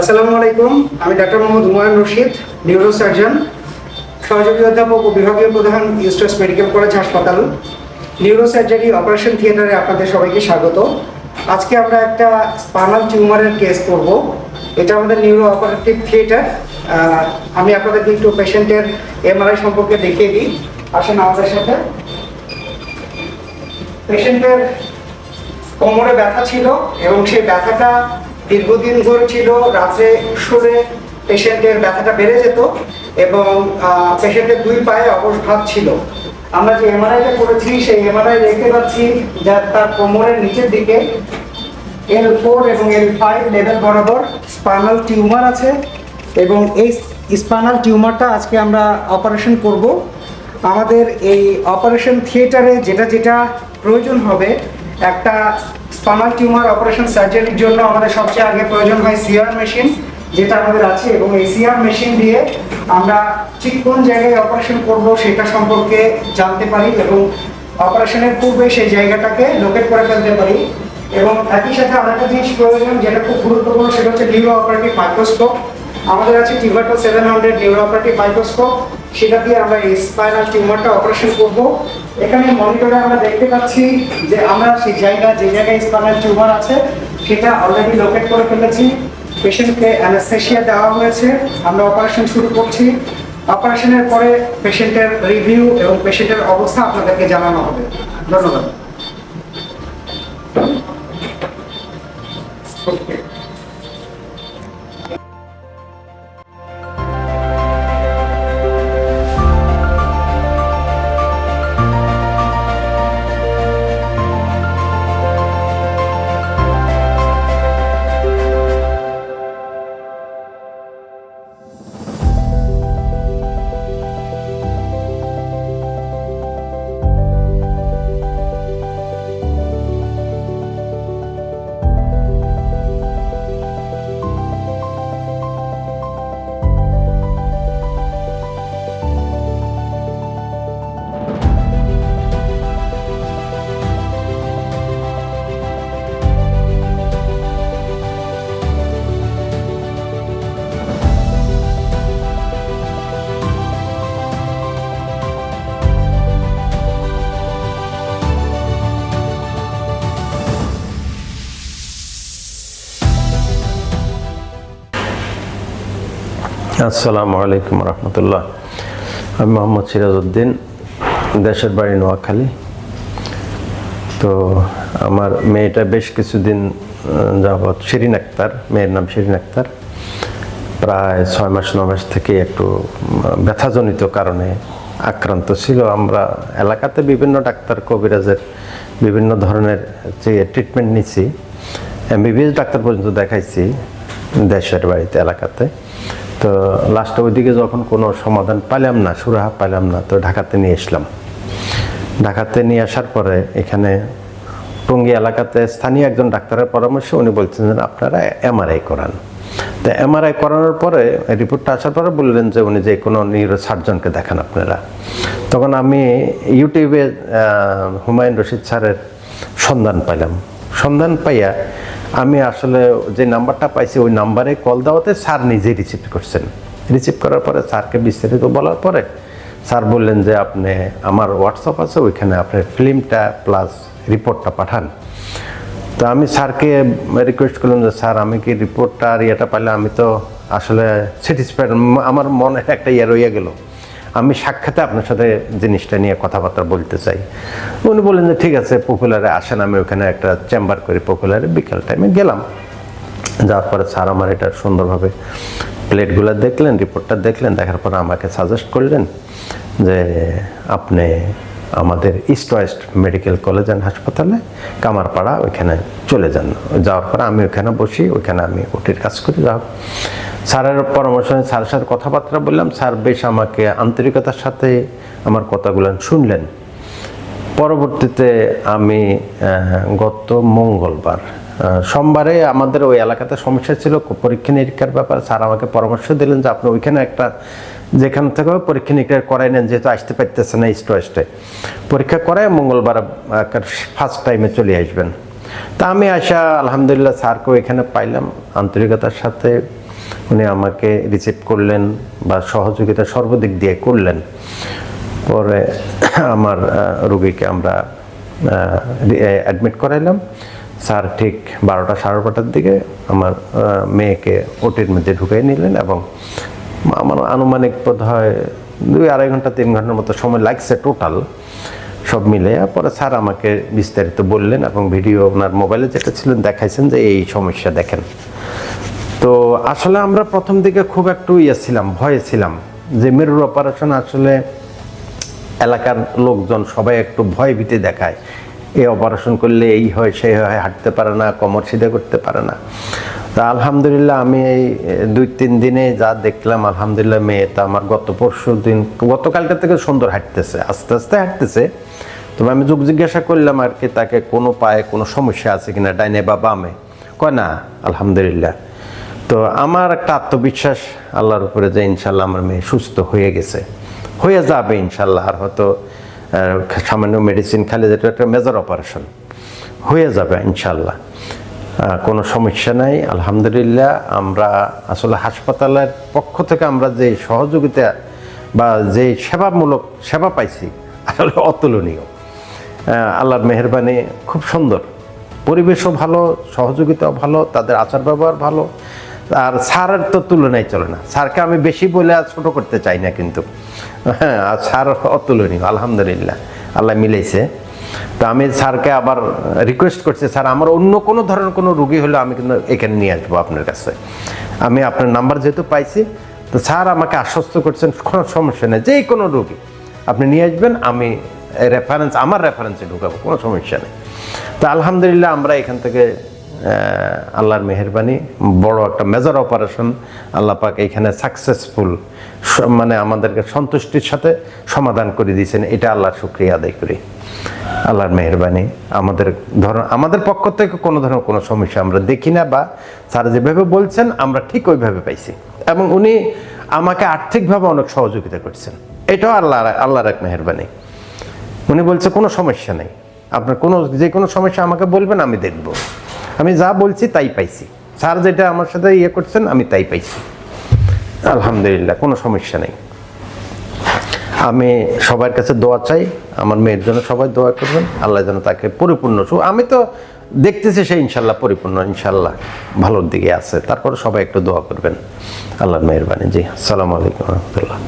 আসসালামু আলাইকুম, আমি ডাক্তার মোহাম্মদ হুমায়ুন রশিদ নিউরোসার্জন সহযোগী অধ্যাপক ও বিভাগীয় প্রধান ইউস্টাস মেডিকেল কলেজ হাসপাতাল। নিউরোসার্জারি অপারেশন থিয়েটারে আপনাদের সবাইকে স্বাগত। আজকে আমরা একটা স্পানাল টিউমারের কেস করব। এটা আমাদের নিউরো অপারেটিভ থিয়েটার আমি আপনাদেরকে একটু পেশেন্টের এমআরআই সম্পর্কে দেখিয়ে দিই। আসেন আমাদের সাথে। পেশেন্টের কোমরে ব্যথা ছিল এবং সেই ব্যথাটা দীর্ঘদিন ধরে ছিল রাত্রে শুলে পেশেন্টের ব্যথাটা বেড়ে যেত এবং পেশেন্টের দুই পায়ে অবসভাব ছিল। আমরা যে এমআরআইটা করেছি, সেই এমআরআই দেখতে পাচ্ছি যা তার কোমরের নিচের দিকে। এল ফোর এবং এল ফাইভ লেভেল বরাবর স্পাইনাল টিউমার আছে এবং এই স্পাইনাল টিউমারটা আজকে আমরা অপারেশন করব। আমাদের এই অপারেশন থিয়েটারে যেটা যেটা প্রয়োজন হবে, একটা স্পানাল টিউমার অপারেশন সার্জারির জন্য আমাদের সবচেয়ে আগে প্রয়োজন হয় সিআর মেশিন, যেটা আমাদের আছে, এবং এই সিআর মেশিন দিয়ে আমরা ঠিক কোন জায়গায় অপারেশন করব সেটা সম্পর্কে জানতে পারি এবং অপারেশনের পূর্বে সেই জায়গাটাকে লোকেট করে ফেলতে পারি। এবং একই সাথে আরেকটা জিনিস প্রয়োজন, যেটা খুব গুরুত্বপূর্ণ, সেটা হচ্ছে নিউরো অপারেটিভ মাইক্রোস্কোপ আমাদের আছে টিভাটো seven hundred neuro operative microscope সেটা দিয়ে আমরা এই স্পাইনাল টিউমারটা অপারেশন করব। এখানে মনিটরে আমরা দেখতে পাচ্ছি যে আমরা সেই জায়গা যে জায়গায় স্পাইনাল টিউমার আছে, সেটা অলরেডি লোকেট করে ফেলেছি। পেশেন্টকে অ্যানাস্থেশিয়া দেওয়া হয়েছে। আমরা অপারেশন শুরু করছি। অপারেশনের পরে পেশেন্টের রিভিউ এবং পেশেন্টের অবস্থা আপনাদেরকে জানানো হবে। ধন্যবাদ। আসসালামু আলাইকুম রহমতুল্লাহ। আমি মোহাম্মদ সিরাজউদ্দিন, দেশের বাড়ি নোয়াখালী। তো আমার মেয়েটা বেশ কিছুদিন যাবৎ শিরিন আক্তার, মেয়ের নাম শিরিন আক্তার। প্রায় ছয় মাস, ন মাস থেকে একটু ব্যথাজনিত কারণে আক্রান্ত ছিল। আমরা এলাকাতে বিভিন্ন ডাক্তার, কবিরাজের বিভিন্ন ধরনের যে ট্রিটমেন্ট নিছি, এমবিবিএস ডাক্তার পর্যন্ত দেখাইছি দেশের বাড়িতে, এলাকাতে। তো লাস্টে ওইদিকে যখন কোনো সমাধান পাইলাম না, সুরাহা পাইলাম না, তো ঢাকাতে নিয়ে আসলাম। ঢাকাতে নিয়ে আসার পরে এখানে টঙ্গী এলাকাতে স্থানীয় একজন ডাক্তারের পরামর্শে উনি বলছেন যে, আপনারা এমআরআই করান। তো এমআরআই করানোর পরে রিপোর্টটা আসার পরে বললেন যে, উনি যে কোনো নিউরো সার্জনকে দেখান আপনারা। তখন আমি ইউটিউবে হুমায়ুন রশিদ স্যারের সন্ধান পাইলাম। সন্ধান পাইয়া আমি আসলে যে নাম্বারটা পাইছি, ওই নাম্বারে কল দেওয়াতে স্যার নিজেই রিসিভ করছেন। রিসিভ করার পরে স্যারকে বিস্তারিত বলার পরে স্যার বললেন যে, আপনি আমার হোয়াটসঅ্যাপ আছে, ওইখানে আপনার ফিল্মটা প্লাস রিপোর্টটা পাঠান। তো আমি স্যারকে রিকোয়েস্ট করলাম যে, স্যার, আমি কি রিপোর্টটা আর ইয়েটা পাইলে আমি তো আসলে স্যাটিসফাইড আমার মনে একটা ইয়ে রইয়া গেল। আমি সাক্ষাতে আপনার সাথে জিনিসটা নিয়ে কথাবার্তা বলতে চাই। উনি বললেন যে, ঠিক আছে পপুলারে আসেন, আমি ওখানে একটা চেম্বার করি পপুলারে বিকাল টাইমে গেলাম। যাওয়ার পরে স্যার আমার এটা সুন্দরভাবে প্লেটগুলো দেখলেন রিপোর্টটা দেখলেন, দেখার পর আমাকে সাজেস্ট করলেন যে, আপনি আমাদের East West medical college and হাসপাতালে কামারপাড়া, ওইখানে চলে যান। যাওয়ার পরে আমি ওইখানে বসি, ওইখানে আমি ওটির কাজ করি। যাও স্যারের পরামর্শ নিয়ে স্যারের সাথে কথাবার্তা বললাম। স্যার বেশ আমাকে আন্তরিকতার সাথে আমার কথাগুলো শুনলেন। পরবর্তীতে আমি গত মঙ্গলবার সোমবারে আমাদের ওই এলাকাতে সমস্যা ছিল। পরীক্ষা নিরীক্ষার ব্যাপার স্যার আমাকে পরামর্শ দিলেন যে আপনি ওইখানে একটা যেখান থেকে পরীক্ষা নিরীক্ষা করাই নেন, যেহেতু আসতে পারতেছে না ইস্ট ওয়েস্টে পরীক্ষা করায় মঙ্গলবার ফার্স্ট টাইমে চলে আসবেন। তা আমি আসা আলহামদুলিল্লাহ স্যারকে এখানে পাইলাম। আন্তরিকতার সাথে উনি আমাকে রিসিভ করলেন বা সহযোগিতা সর্বদিক দিয়ে করলেন। পরে আমার রুগীকে আমরা অ্যাডমিট করাইলাম। স্যার ঠিক বারোটা সাড়ে বারোটার দিকে আমার মেয়েকে ওটির মধ্যে ঢুকিয়ে নিলেন এবং আমার আনুমানিক বোধ হয় দুই আড়াই ঘণ্টা, তিন ঘণ্টার মতো সময় লাগছে টোটাল সব মিলে পরে স্যার আমাকে বিস্তারিত বললেন এবং ভিডিও ওনার মোবাইলে যেটা ছিলেন দেখাইছেন যে এই সমস্যা দেখেন। তো আসলে আমরা প্রথম দিকে খুব একটু ইয়ে ছিলাম, ভয়ে ছিলাম যে মেরুর অপারেশন আসলে এলাকার লোকজন সবাই একটু ভয় ভীতি দেখায়। এই অপারেশন করলে এই হয়, সেই হয়, হাঁটতে পারে না, কোমর সিধে করতে পারে না। তা আলহামদুলিল্লাহ আমি এই দুই তিন দিনে যা দেখলাম, আলহামদুলিল্লাহ মেয়ে তা আমার গত পরশু দিন গতকালটা থেকে সুন্দর হাঁটতেছে, আস্তে আস্তে হাঁটতেছে। তবে আমি যোগ জিজ্ঞাসা করলাম আর কি, তাকে কোনো পায়ে কোনো সমস্যা আছে কিনা? ডাইনে বা বামে কয়, না, আলহামদুলিল্লাহ। তো আমার একটা আত্মবিশ্বাস আল্লাহর উপরে যে ইনশাল্লাহ আমার মেয়ে সুস্থ হয়ে গেছে। হয়ে যাবে ইনশাল্লাহ, আর হয়তো সামান্য মেডিসিন খালি যেটা একটা মেজর অপারেশন হয়ে যাবে ইনশাল্লাহ কোনো সমস্যা নাই, আলহামদুলিল্লাহ। আমরা আসলে হাসপাতালের পক্ষ থেকে আমরা যে সহযোগিতা বা যে সেবামূলক সেবা পাইছি, আসলে অতুলনীয়। আল্লাহর মেহরবানি খুব সুন্দর। পরিবেশও ভালো, সহযোগিতাও ভালো, তাদের আচার ব্যবহার ভালো। আর স্যারের তো তুলনায় চলে না। স্যারকে আমি বেশি বলে আর ছোট করতে চাই না কিন্তু। হ্যাঁ আর স্যার অতুলনীয়, আলহামদুলিল্লাহ। আল্লাহ মিলেছে তো আমি স্যারকে আবার রিকোয়েস্ট করছি, স্যার, আমার অন্য কোনো ধরনের কোনো রুগী হলে আমি কিন্তু এখানে নিয়ে আসব আপনার কাছে। আমি আপনার নাম্বার যেহেতু পাইছি, তো স্যার আমাকে আশ্বস্ত করছেন, কোনো সমস্যা নেই, যে কোনো রুগী। আপনি নিয়ে আসবেন, আমি রেফারেন্স আমার রেফারেন্সে ঢুকাবো, কোনো সমস্যা নেই। তো আলহামদুলিল্লাহ আমরা এখান থেকে আল্লাহর মেহরবানি, বড় একটা মেজর অপারেশন আল্লাহ পাক এখানে সাকসেসফুল মানে আমাদেরকে সন্তুষ্টির সাথে সমাধান করে দিয়েছেন। এটা আল্লাহর শুক্রিয়া আদায় করি। আল্লাহর মেহরবানি। আমাদের ধরুন আমাদের পক্ষ থেকে কোনো ধরনের কোনো সমস্যা আমরা দেখি না বা স্যার যেভাবে বলছেন, আমরা ঠিক ওইভাবে পাইছি। এবং উনি আমাকে আর্থিকভাবে অনেক সহযোগিতা করছেন। এটাও আল্লাহ আল্লাহর এক মেহরবানি। উনি বলছে, কোনো সমস্যা নেই। আপনার কোনো যে কোনো সমস্যা আমাকে বলবেন, আমি দেখব। আমি যা বলছি তাই পাইছি। স্যার যেটা আমার সাথে ইয়ে করছেন, আমি তাই পাইছি। আলহামদুলিল্লাহ, কোনো সমস্যা নেই। আমি সবার কাছে দোয়া চাই, আমার মেয়ের জন্য সবাই দোয়া করবেন, আল্লাহ যেন তাকে পরিপূর্ণ আমি তো দেখতেছি সে ইনশাল্লাহ পরিপূর্ণ, ইনশাল্লাহ ভালোর দিকে আছে, তারপরে সবাই একটু দোয়া করবেন। আল্লাহর মেহরবানি। জি, আসসালামু আলাইকুম রহমতুল্লাহ।